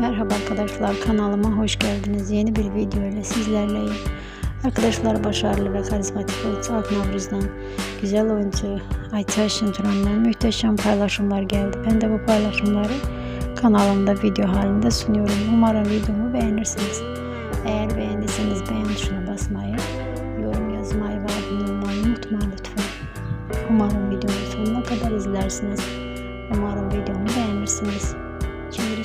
Merhaba arkadaşlar kanalıma hoş geldiniz. Yeni bir video ile sizlerleyim. Arkadaşlar başarılı ve karizmatik oyuncu Ak Navruz'dan güzel oyuncu Ayça Şıntıran'dan muhteşem paylaşımlar geldi. Ben de bu paylaşımları kanalımda video halinde sunuyorum. Umarım videomu beğenirsiniz. Eğer beğendiyseniz beğen tuşuna basmayı, yorum yazmayı ve abone olmayı unutmayın lütfen. Umarım videomu sonuna kadar izlersiniz. Umarım videomu beğenirsiniz.